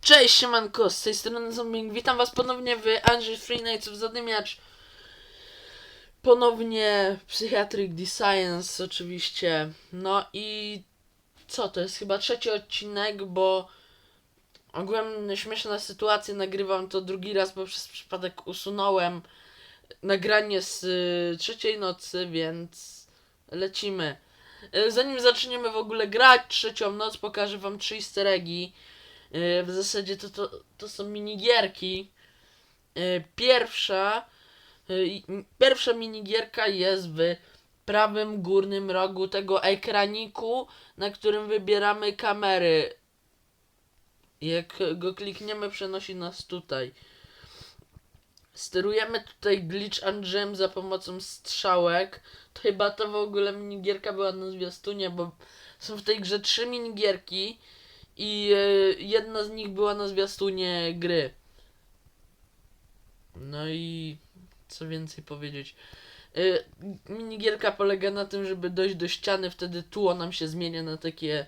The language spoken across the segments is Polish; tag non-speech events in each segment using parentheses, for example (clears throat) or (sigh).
Cześć, siemanko, z tej strony Zombing. Witam was ponownie w Andrzej Free Nights of Zadymiacz. Ponownie Psychiatric Science oczywiście. No i co, to jest chyba trzeci odcinek, bo ogółem śmieszna sytuacja, nagrywam to drugi raz, bo przez przypadek usunąłem nagranie z y, trzeciej nocy, więc lecimy. Y, Zanim zaczniemy w ogóle grać trzecią noc, pokażę wam trzy easter eggi. Y, W zasadzie to, to, to są minigierki. Y, Pierwsza, m- pierwsza minigierka jest w prawym górnym rogu tego ekraniku, na którym wybieramy kamery. Jak go klikniemy, przenosi nas tutaj. Sterujemy tutaj glitch Andrzejem za pomocą strzałek. To chyba to w ogóle minigierka była na zwiastunie, bo są w tej grze trzy minigierki i e, jedna z nich była na zwiastunie gry. No i co więcej powiedzieć. E, minigierka polega na tym, żeby dojść do ściany, wtedy tło nam się zmienia na takie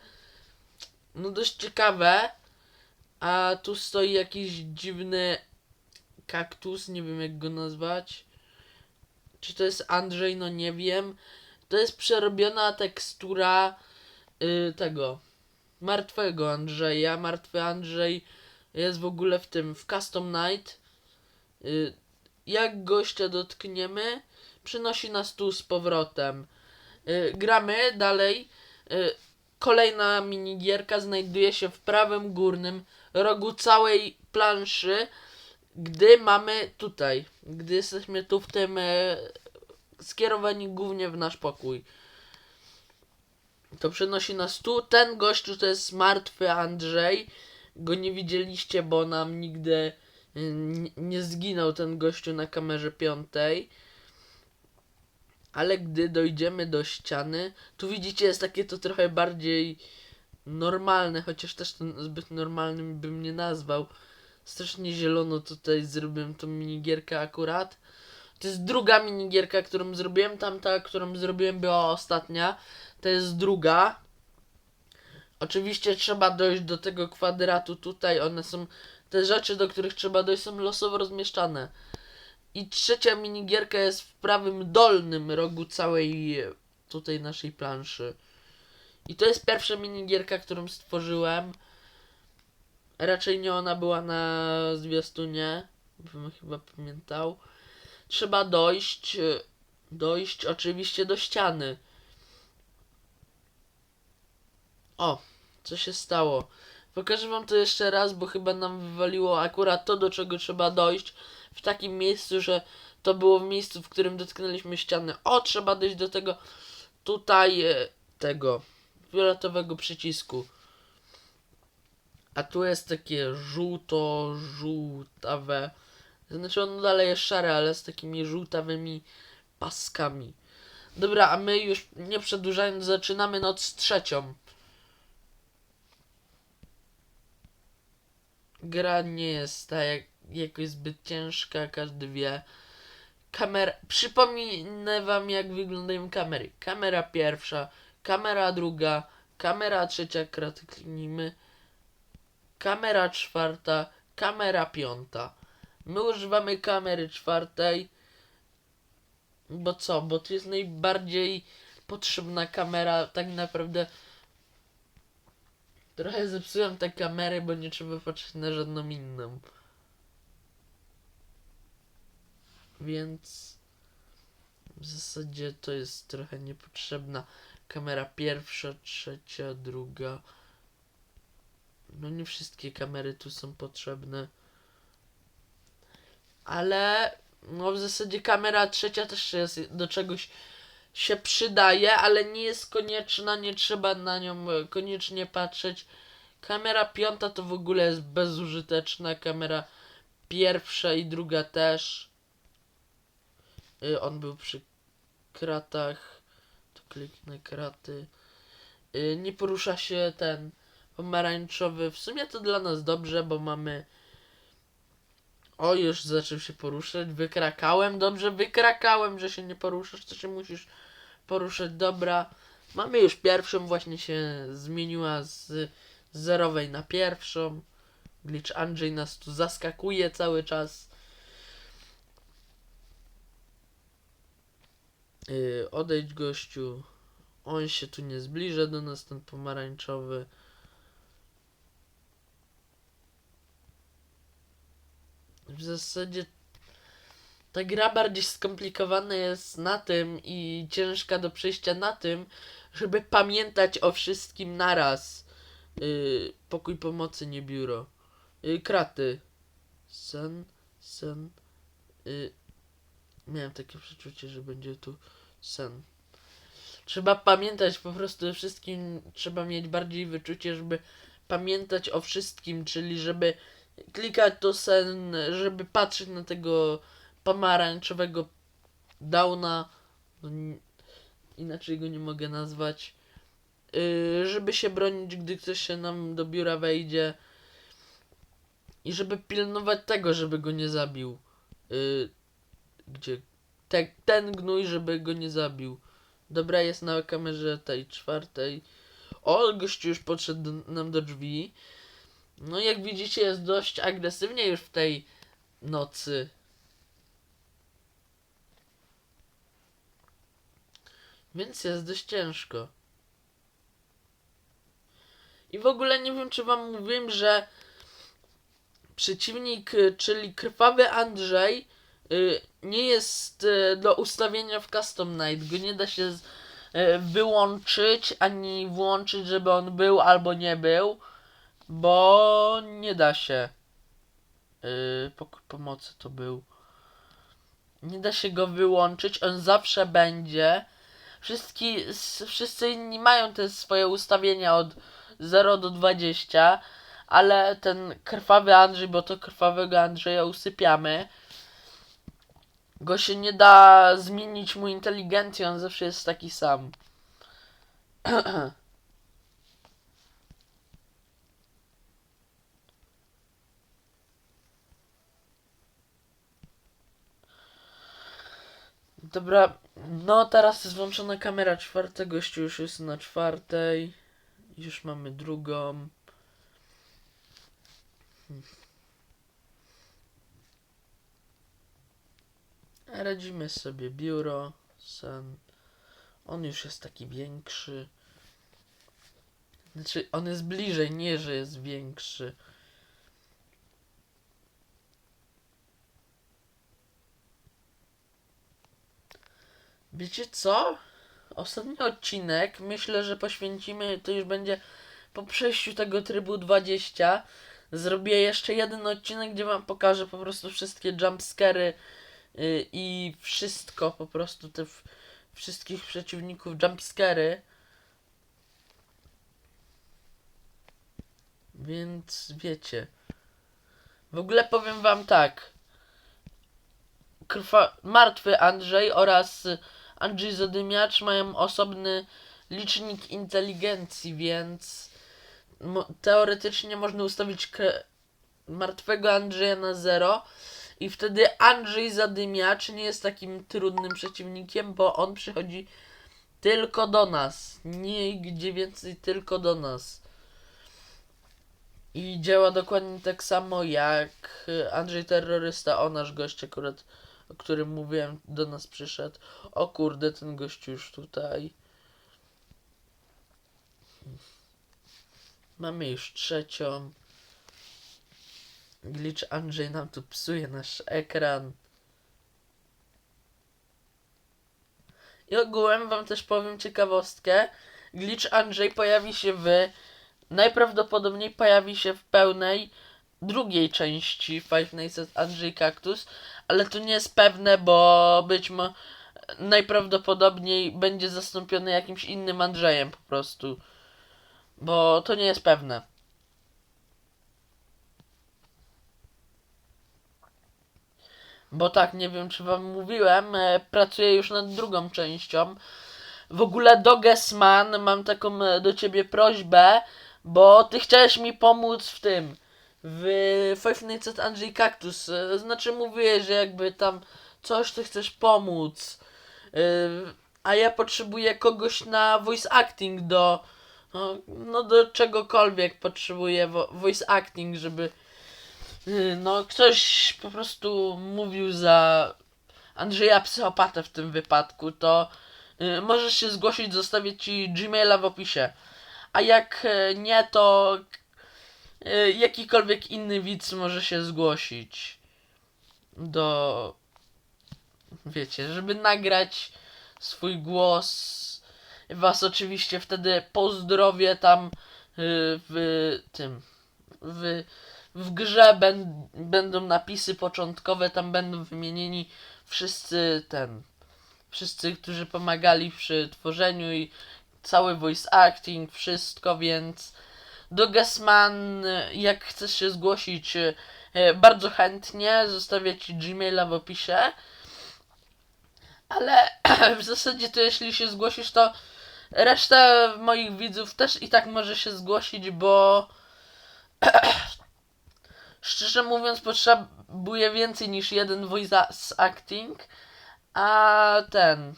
no dość ciekawe. A tu stoi jakiś dziwny kaktus, nie wiem jak go nazwać. Czy to jest Andrzej? No nie wiem. To jest przerobiona tekstura y, tego martwego Andrzeja. Martwy Andrzej jest w ogóle w tym, w Custom Night. Y, jak gościa dotkniemy, przynosi nas tu z powrotem. Y, gramy dalej. Y, kolejna minigierka znajduje się w prawym górnym rogu całej planszy, gdy mamy tutaj, gdy jesteśmy tu w tym skierowani głównie w nasz pokój. To przenosi nas tu. Ten gościu to jest martwy Andrzej. Go nie widzieliście, bo nam nigdy y, nie zginął ten gościu na kamerze piątej. Ale gdy dojdziemy do ściany, tu widzicie, jest takie to trochę bardziej normalne, chociaż też to zbyt normalnym bym nie nazwał. Strasznie zielono tutaj zrobiłem tą minigierkę akurat. To jest druga minigierka, którą zrobiłem. Tamta, którą zrobiłem była ostatnia. To jest druga. Oczywiście trzeba dojść do tego kwadratu tutaj. One są. Te rzeczy, do których trzeba dojść, są losowo rozmieszczane. I trzecia minigierka jest w prawym dolnym rogu całej e, tutaj naszej planszy. I to jest pierwsza minigierka, którą stworzyłem. Raczej nie ona była na zwiastunie, bym chyba pamiętał. Trzeba dojść, e, dojść oczywiście do ściany. O, co się stało? Pokażę wam to jeszcze raz, bo chyba nam wywaliło akurat to, do czego trzeba dojść w takim miejscu, że to było w miejscu, w którym dotknęliśmy ściany. O, trzeba dojść do tego tutaj e, tego fioletowego przycisku. A tu jest takie żółto-żółtawe. Znaczy ono dalej jest szare, ale z takimi żółtawymi paskami. Dobra, a my już nie przedłużając zaczynamy noc trzecią. Gra nie jest ta jak, jakoś zbyt ciężka, każdy wie. Kamera. Przypominę wam jak wyglądają kamery. Kamera pierwsza, kamera druga, kamera trzecia, kraty kliknijmy. Kamera czwarta, kamera piąta. My używamy kamery czwartej. Bo co? Bo to jest najbardziej potrzebna kamera. Tak naprawdę trochę zepsułem te kamery, bo nie trzeba patrzeć na żadną inną. Więc w zasadzie to jest trochę niepotrzebna. Kamera pierwsza, trzecia, druga. No nie wszystkie kamery tu są potrzebne. Ale no w zasadzie kamera trzecia też jest do czegoś się przydaje, ale nie jest konieczna, nie trzeba na nią koniecznie patrzeć. Kamera piąta to w ogóle jest bezużyteczna, kamera pierwsza i druga też. Y, On był przy kratach. To kliknę kraty. Y, Nie porusza się ten pomarańczowy. W sumie to dla nas dobrze, bo mamy. O, już zaczął się poruszać. Wykrakałem. Dobrze, wykrakałem, że się nie poruszasz. To się musisz poruszać. Dobra. Mamy już pierwszą, właśnie się zmieniła z zerowej na pierwszą. Glitch Andrzej nas tu zaskakuje cały czas. Yy, odejdź gościu. On się tu nie zbliża do nas, ten pomarańczowy. W zasadzie ta gra bardziej skomplikowana jest na tym i ciężka do przejścia na tym, żeby pamiętać o wszystkim naraz. Yy, pokój pomocy, nie biuro. Yy, kraty. Sen, sen. Yy, miałem takie przeczucie, że będzie tu sen. Trzeba pamiętać po prostu wszystkim, trzeba mieć bardziej wyczucie, żeby pamiętać o wszystkim, czyli żeby klikać to sen, żeby patrzeć na tego pomarańczowego downa, no, inaczej go nie mogę nazwać, yy, żeby się bronić, gdy ktoś się nam do biura wejdzie i żeby pilnować tego, żeby go nie zabił. Yy, gdzie te, ten gnój, żeby go nie zabił. Dobra, jest na kamerze tej czwartej. O, gościu już podszedł do, nam do drzwi. No jak widzicie jest dość agresywnie już w tej nocy. Więc jest dość ciężko. I w ogóle nie wiem, czy wam mówiłem, że przeciwnik, y, czyli krwawy Andrzej, y, nie jest y, do ustawienia w Custom Night. Go nie da się wyłączyć ani włączyć, żeby on był albo nie był, bo nie da się. Yy, pomocy to był. Nie da się go wyłączyć, on zawsze będzie. Wszystki, wszyscy inni mają te swoje ustawienia od 0 do 20, ale ten krwawy Andrzej, bo to krwawego Andrzeja usypiamy, go się nie da zmienić mu inteligencji, on zawsze jest taki sam. (clears throat) Dobra, no teraz jest włączona kamera czwarta, gościu już jest na czwartej. Już mamy drugą. Hmm. Radzimy sobie biuro, sen. On już jest taki większy. Znaczy, on jest bliżej, nie że jest większy. Wiecie co? Ostatni odcinek myślę, że poświęcimy, to już będzie po przejściu tego trybu 20. Zrobię jeszcze jeden odcinek, gdzie wam pokażę po prostu wszystkie jumpscary yy, i wszystko, po prostu te wszystkich przeciwników jumpscary. Więc wiecie. W ogóle powiem wam tak. Krwa... Martwy Andrzej oraz y, Andrzej Zadymiacz mają osobny licznik inteligencji, więc teoretycznie można ustawić martwego Andrzeja na 0 i wtedy Andrzej Zadymiacz nie jest takim trudnym przeciwnikiem, bo on przychodzi tylko do nas. Nigdzie więcej, tylko do nas. I działa dokładnie tak samo jak Andrzej Terrorysta, o nasz gość akurat, o którym mówiłem, do nas przyszedł. O kurde, ten gość już tutaj. Mamy już trzecią. Glitch Andrzej nam tu psuje nasz ekran. I ogółem wam też powiem ciekawostkę. Glitch Andrzej pojawi się w najprawdopodobniej pojawi się w pełnej drugiej części Five Nights at Andrzej Cactus, ale to nie jest pewne, bo być może najprawdopodobniej będzie zastąpiony jakimś innym Andrzejem po prostu. Bo to nie jest pewne. Bo tak, nie wiem czy wam mówiłem, e, pracuję już nad drugą częścią. W ogóle Dogesman, mam taką e, do ciebie prośbę, bo ty chciałeś mi pomóc w tym, w Five Nights at Andrzej Cactus. E, Znaczy mówiłeś, że jakby tam coś ty chcesz pomóc. E, A ja potrzebuję kogoś na voice acting do, no, no do czegokolwiek potrzebuję vo- voice acting, żeby y, no ktoś po prostu mówił za Andrzeja Psychopatę w tym wypadku, to możesz się zgłosić, zostawię ci Gmaila w opisie. A jak nie, to jakikolwiek inny widz może się zgłosić do wiecie, żeby nagrać swój głos. Was oczywiście wtedy pozdrowię tam y, w tym w, w grze ben, będą napisy początkowe, tam będą wymienieni wszyscy ten wszyscy, którzy pomagali przy tworzeniu i cały voice acting, wszystko, więc do Gasman, jak chcesz się zgłosić, y, bardzo chętnie, zostawię ci Gmaila w opisie. Ale (clears throat) w zasadzie to jeśli się zgłosisz, to reszta moich widzów też i tak może się zgłosić, bo (clears throat) szczerze mówiąc potrzebuję więcej niż jeden voice acting, a ten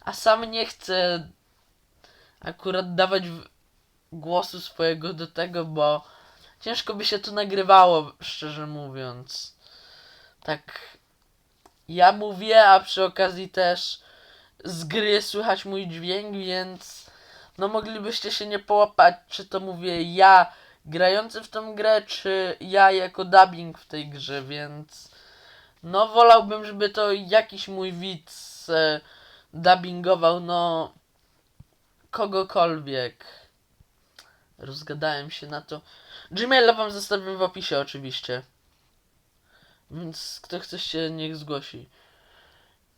a sam nie chcę akurat dawać głosu swojego do tego, bo ciężko by się to nagrywało, szczerze mówiąc. Tak ja mówię, a przy okazji też z gry słychać mój dźwięk, więc no moglibyście się nie połapać, czy to mówię ja grający w tą grę, czy ja jako dubbing w tej grze, więc no wolałbym, żeby to jakiś mój widz e, dubbingował, no kogokolwiek. Rozgadałem się na to. Gmaila wam zostawię w opisie oczywiście. Więc kto chce się, niech zgłosi.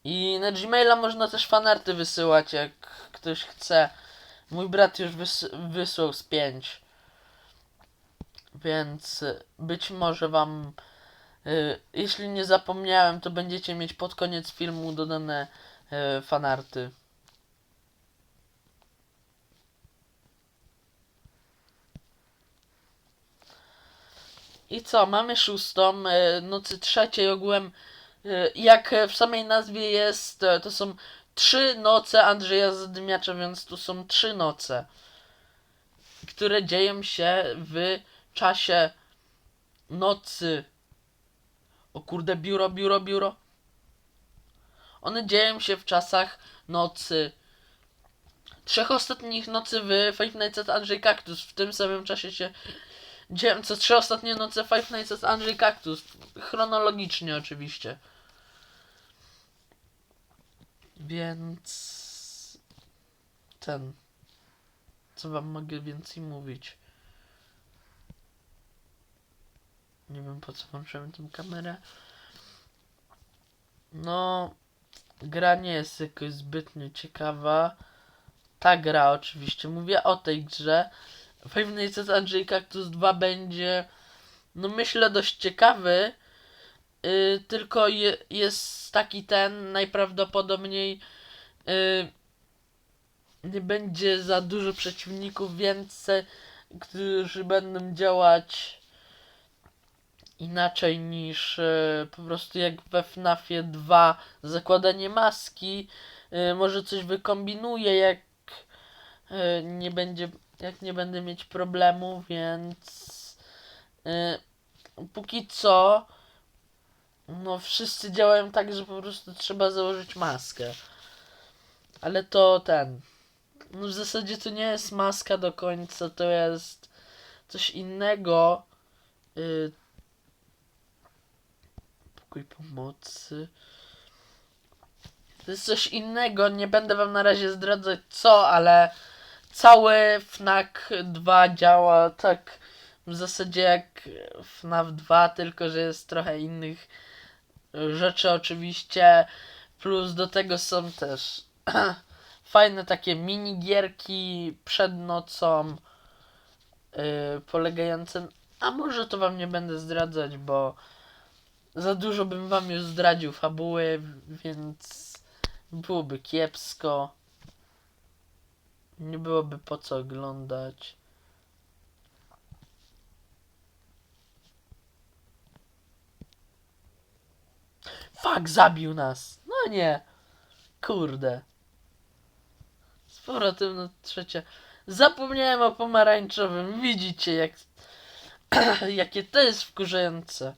I na Gmaila można też fanarty wysyłać, jak ktoś chce. Mój brat już wys- wysłał z pięć. Więc być może wam, y, jeśli nie zapomniałem, to będziecie mieć pod koniec filmu dodane y, fanarty. I co, mamy szóstą, e, nocy trzeciej ogółem, e, jak w samej nazwie jest, e, to są trzy noce Andrzeja Zadymiacza, więc tu są trzy noce, które dzieją się w czasie nocy. O kurde, biuro, biuro, biuro. One dzieją się w czasach nocy. Trzech ostatnich nocy w Five Nights at Andrzej Kaktus w tym samym czasie się dzieją co trzy ostatnie noce Five Nights at Andrzej Kaktus. Chronologicznie oczywiście. Więc... Ten... Co wam mogę więcej mówić? Nie wiem po co włączyłem tę kamerę. No... Gra nie jest jakoś zbytnio ciekawa. Ta gra oczywiście. Mówię o tej grze. Five Nights at Andrzej Cactus 2 będzie, no myślę, dość ciekawy. Yy, tylko je, jest taki ten, najprawdopodobniej yy, nie będzie za dużo przeciwników, więcej, którzy będą działać inaczej niż yy, po prostu jak we FNAFie 2 zakładanie maski. Yy, może coś wykombinuje, jak yy, nie będzie jak nie będę mieć problemu, więc yy, póki co no wszyscy działają tak, że po prostu trzeba założyć maskę. Ale to ten. No w zasadzie to nie jest maska do końca, to jest coś innego. Yy, pokój pomocy. To jest coś innego, nie będę wam na razie zdradzać co, ale cały FNAC 2 działa tak w zasadzie jak FNAF 2, tylko że jest trochę innych rzeczy oczywiście. Plus do tego są też (clears throat) fajne takie minigierki przed nocą yy, polegające... A może to wam nie będę zdradzać, bo za dużo bym wam już zdradził fabuły, więc byłoby kiepsko. Nie byłoby po co oglądać. Fuck, zabił nas. No nie. Kurde. Z powrotem na trzecie. Zapomniałem o pomarańczowym. Widzicie jak... (clears throat) Jakie to jest wkurzające.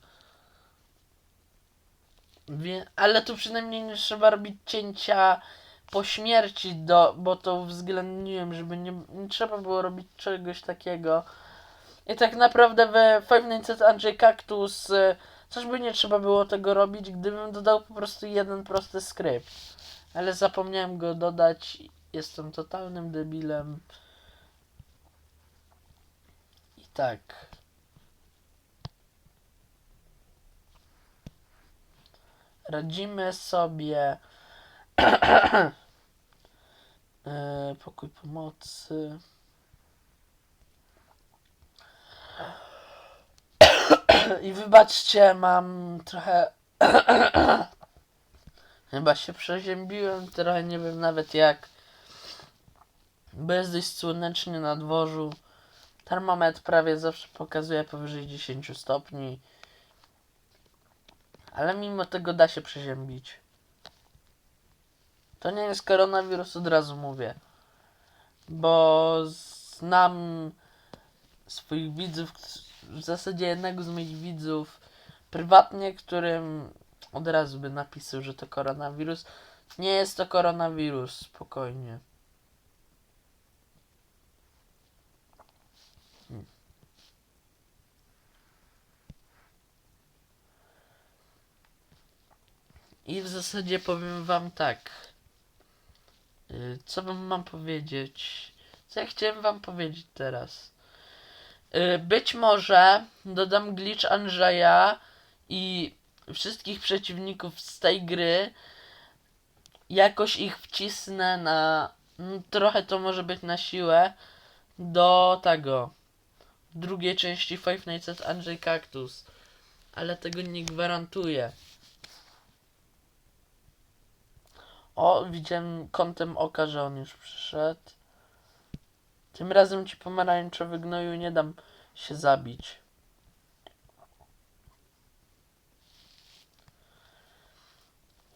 Wie, ale tu przynajmniej nie trzeba robić cięcia po śmierci, do, bo to uwzględniłem, żeby nie, nie trzeba było robić czegoś takiego. I tak naprawdę we Five Nights at Andrzej Cactus y, też by nie trzeba było tego robić, gdybym dodał po prostu jeden prosty skrypt. Ale zapomniałem go dodać. Jestem totalnym debilem. I tak. Radzimy sobie. (clears throat) e, pokój pomocy. (clears throat) I wybaczcie, mam trochę. (clears throat) Chyba się przeziębiłem, trochę nie wiem nawet jak. Jest dość słonecznie na dworzu. Termometr prawie zawsze pokazuje powyżej 10 stopni. Ale mimo tego da się przeziębić. To nie jest koronawirus, od razu mówię. Bo znam swoich widzów, w zasadzie jednego z moich widzów prywatnie, którym od razu by napisał, że to koronawirus. Nie jest to koronawirus, spokojnie. I w zasadzie powiem wam tak. Y, Co wam mam powiedzieć? Co ja chciałem wam powiedzieć teraz? Y, Być może dodam glitch Andrzeja i wszystkich przeciwników z tej gry. Jakoś ich wcisnę na. mm, Trochę to może być na siłę. Do tego. Drugiej części Five Nights at Andrzej Cactus. Ale tego nie gwarantuję. O, widziałem kątem oka, że on już przyszedł. Tym razem ci pomarańczowy gnoju nie dam się zabić.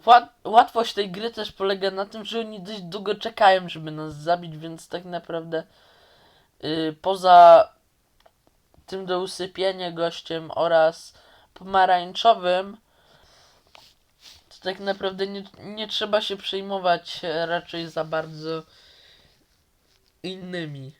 Łat łatwość tej gry też polega na tym, że oni dość długo czekają, żeby nas zabić, więc tak naprawdę yy, poza tym do usypienia gościem oraz pomarańczowym to tak naprawdę nie, nie trzeba się przejmować e, raczej za bardzo innymi.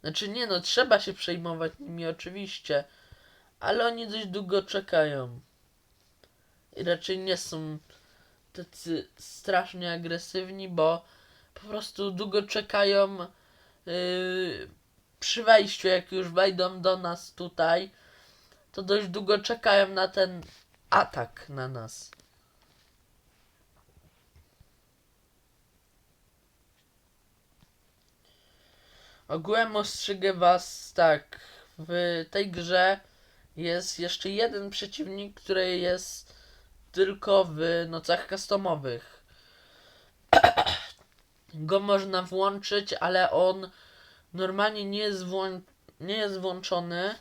Znaczy nie no, trzeba się przejmować nimi oczywiście, ale oni dość długo czekają. I raczej nie są tacy strasznie agresywni, bo po prostu długo czekają yy, przy wejściu, jak już wejdą do nas tutaj, to dość długo czekają na ten atak na nas. Ogółem ostrzegę was tak, w tej grze jest jeszcze jeden przeciwnik, który jest tylko w nocach customowych. (clears throat) Go można włączyć, ale on normalnie nie jest, nie jest włączony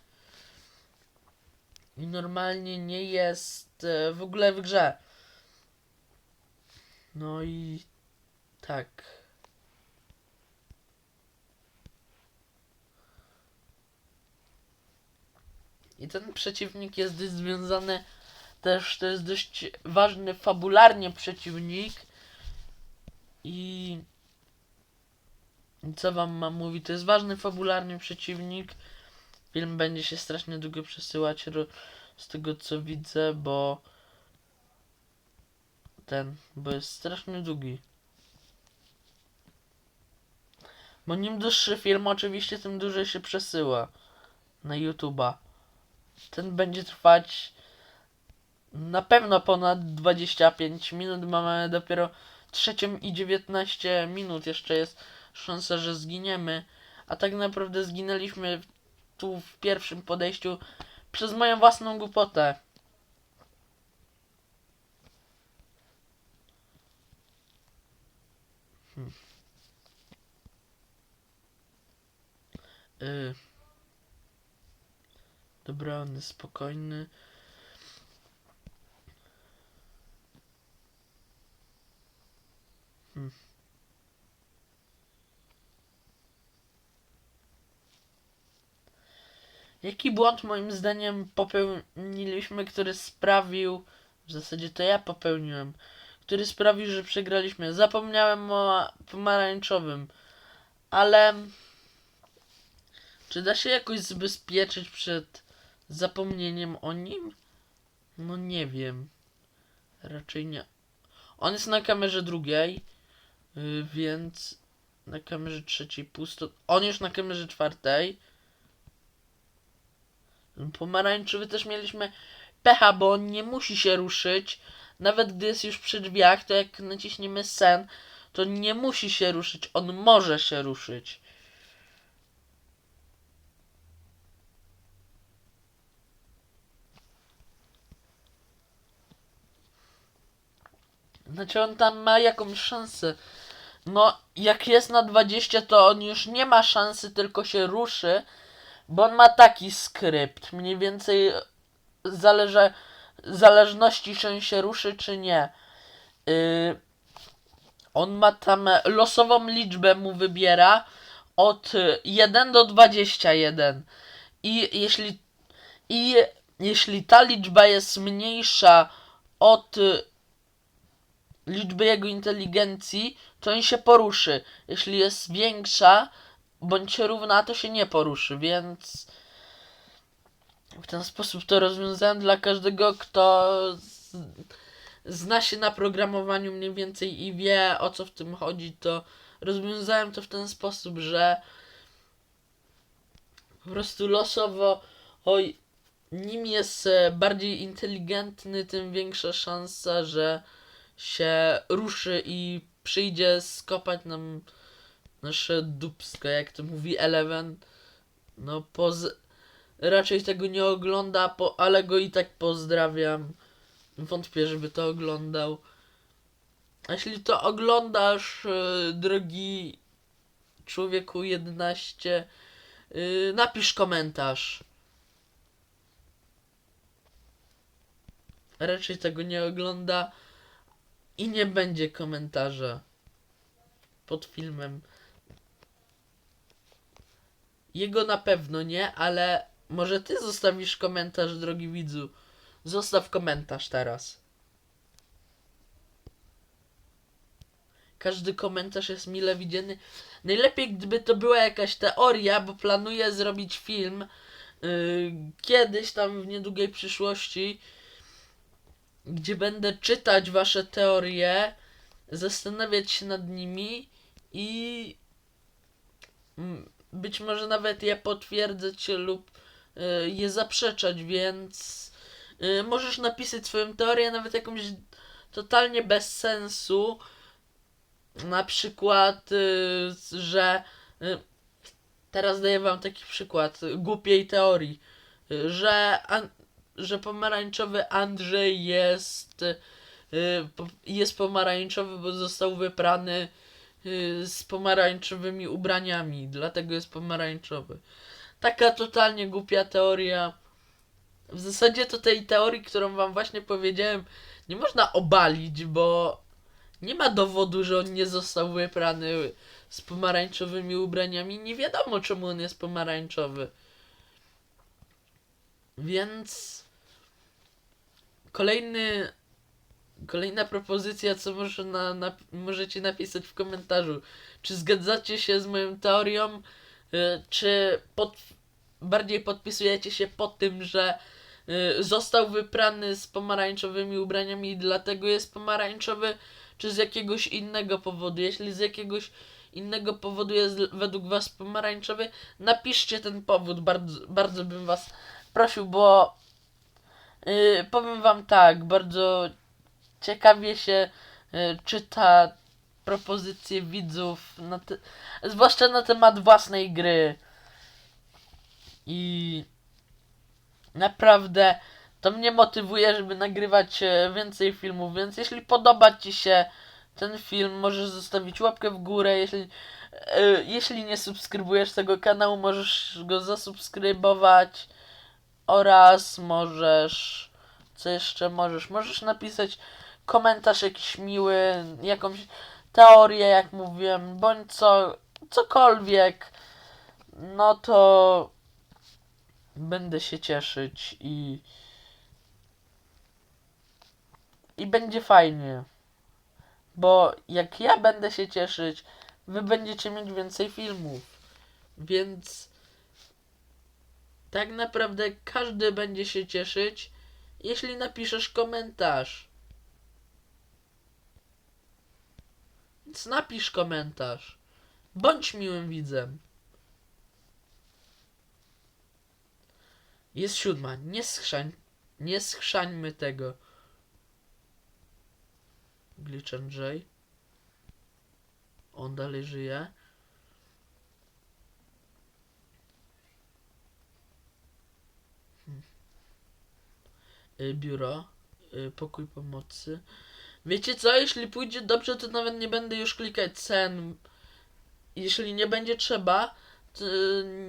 i normalnie nie jest e, w ogóle w grze. No i tak. I ten przeciwnik jest związany też, to jest dość ważny fabularnie przeciwnik. I co wam mam mówić? To jest ważny fabularnie przeciwnik. Film będzie się strasznie długo przesyłać z tego co widzę, bo ten, bo jest strasznie długi. Bo nim dłuższy film, oczywiście, tym dłużej się przesyła na YouTube'a. Ten będzie trwać na pewno ponad 25 minut. Mamy dopiero trzecią i 19 minut. Jeszcze jest szansa, że zginiemy. A tak naprawdę zginęliśmy tu w pierwszym podejściu przez moją własną głupotę. Hmm. Y. Dobra, on jest spokojny. Hmm. Jaki błąd moim zdaniem popełniliśmy, który sprawił, w zasadzie to ja popełniłem, który sprawił, że przegraliśmy. Zapomniałem o pomarańczowym, ale czy da się jakoś zabezpieczyć przed zapomnieniem o nim? No nie wiem. Raczej nie. On jest na kamerze drugiej, yy, więc na kamerze trzeciej pusto. On już na kamerze czwartej. Pomarańczowy też mieliśmy pecha, bo on nie musi się ruszyć. Nawet gdy jest już przy drzwiach, to jak naciśniemy sen, to nie musi się ruszyć. On może się ruszyć. Znaczy on tam ma jakąś szansę. No, jak jest na 20, to on już nie ma szansy, tylko się ruszy, bo on ma taki skrypt. Mniej więcej zależy, w zależności, czy on się ruszy, czy nie. Yy, on ma tam losową liczbę mu wybiera od 1 do 21. I jeśli, i jeśli ta liczba jest mniejsza od liczby jego inteligencji, to on się poruszy. Jeśli jest większa bądź równa, to się nie poruszy, więc w ten sposób to rozwiązałem. Dla każdego, kto zna się na programowaniu mniej więcej i wie o co w tym chodzi, to rozwiązałem to w ten sposób, że po prostu losowo oj, nim jest e, bardziej inteligentny, tym większa szansa, że się ruszy i przyjdzie skopać nam nasze dupsko, jak to mówi Eleven. No, poz... raczej tego nie ogląda, po... ale go i tak pozdrawiam. Wątpię, żeby to oglądał. A jeśli to oglądasz, yy, drogi człowieku 11, yy, napisz komentarz. Raczej tego nie ogląda i nie będzie komentarza pod filmem. Jego na pewno nie, ale może ty zostawisz komentarz, drogi widzu. Zostaw komentarz teraz. Każdy komentarz jest mile widziany. Najlepiej, gdyby to była jakaś teoria, bo planuję zrobić film yy, kiedyś tam w niedługiej przyszłości, gdzie będę czytać wasze teorie, zastanawiać się nad nimi i mm, być może nawet je potwierdzać lub y, je zaprzeczać, więc y, możesz napisać swoją teorię, nawet jakąś totalnie bez sensu. Na przykład, y, że teraz daję wam taki przykład głupiej teorii, że, że pomarańczowy Andrzej jest jest pomarańczowy, bo został wyprany z pomarańczowymi ubraniami, dlatego jest pomarańczowy. Taka totalnie głupia teoria. W zasadzie to tej teorii, którą wam właśnie powiedziałem, nie można obalić, bo nie ma dowodu, że on nie został wyprany z pomarańczowymi ubraniami. Nie wiadomo, czemu on jest pomarańczowy. Więc kolejny Kolejna propozycja, co może na, na, możecie napisać w komentarzu. Czy zgadzacie się z moją teorią, y, czy pod, bardziej podpisujecie się pod tym, że y, został wyprany z pomarańczowymi ubraniami i dlatego jest pomarańczowy, czy z jakiegoś innego powodu? Jeśli z jakiegoś innego powodu jest według Was pomarańczowy, napiszcie ten powód, bardzo, bardzo bym Was prosił, bo y, powiem Wam tak, bardzo ciekawie się y, czyta propozycje widzów, na te, zwłaszcza na temat własnej gry. I naprawdę to mnie motywuje, żeby nagrywać e, więcej filmów, więc jeśli podoba Ci się ten film, możesz zostawić łapkę w górę. Jeśli, e, jeśli nie subskrybujesz tego kanału, możesz go zasubskrybować oraz możesz. Co jeszcze możesz? Możesz napisać komentarz jakiś miły, jakąś teorię, jak mówiłem, bądź co, cokolwiek, no to będę się cieszyć i i będzie fajnie. Bo jak ja będę się cieszyć, wy będziecie mieć więcej filmów. Więc tak naprawdę każdy będzie się cieszyć, jeśli napiszesz komentarz. Więc napisz komentarz. Bądź miłym widzem. Jest siódma. Nie schrzań. Nie schrzańmy tego. Glitch J. On dalej żyje. Hmm. Y, Biuro. Y, Pokój pomocy. Wiecie co? Jeśli pójdzie dobrze, to nawet nie będę już klikać cen. Jeśli nie będzie trzeba, to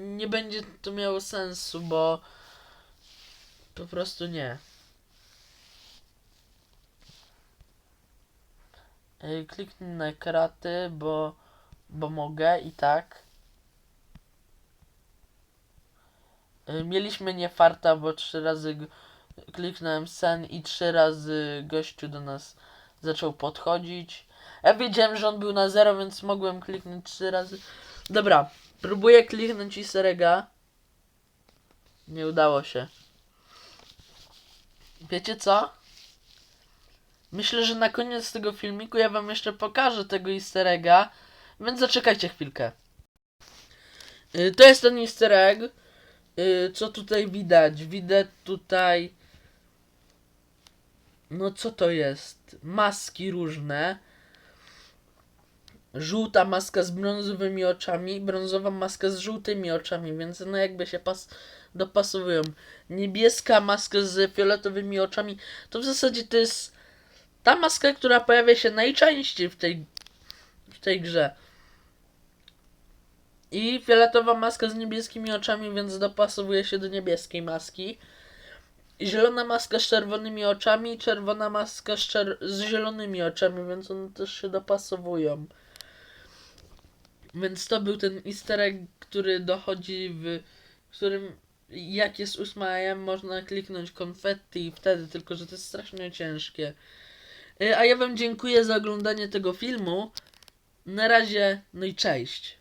nie będzie to miało sensu, bo po prostu nie. Na kraty, bo, bo mogę i tak. Ej, Mieliśmy nie farta, bo trzy razy kliknąłem sen i trzy razy gościu do nas zaczął podchodzić. Ja wiedziałem, że on był na zero, więc mogłem kliknąć trzy razy. Dobra, próbuję kliknąć easter egga. Nie udało się. Wiecie co? Myślę, że na koniec tego filmiku ja wam jeszcze pokażę tego easter egga, więc zaczekajcie chwilkę. Y, To jest ten easter egg. Y, Co tutaj widać? Widać tutaj... No co to jest? Maski różne. Żółta maska z brązowymi oczami, brązowa maska z żółtymi oczami, więc no jakby się pas dopasowują. Niebieska maska z fioletowymi oczami, to w zasadzie to jest ta maska, która pojawia się najczęściej w tej, w tej grze. I fioletowa maska z niebieskimi oczami, więc dopasowuje się do niebieskiej maski. Zielona maska z czerwonymi oczami, czerwona maska z, czer- z zielonymi oczami, więc one też się dopasowują. Więc to był ten easter egg, który dochodzi w którym jak jest 8 AM można kliknąć konfetti i wtedy, tylko że to jest strasznie ciężkie. Y, A ja wam dziękuję za oglądanie tego filmu. Na razie, no i cześć.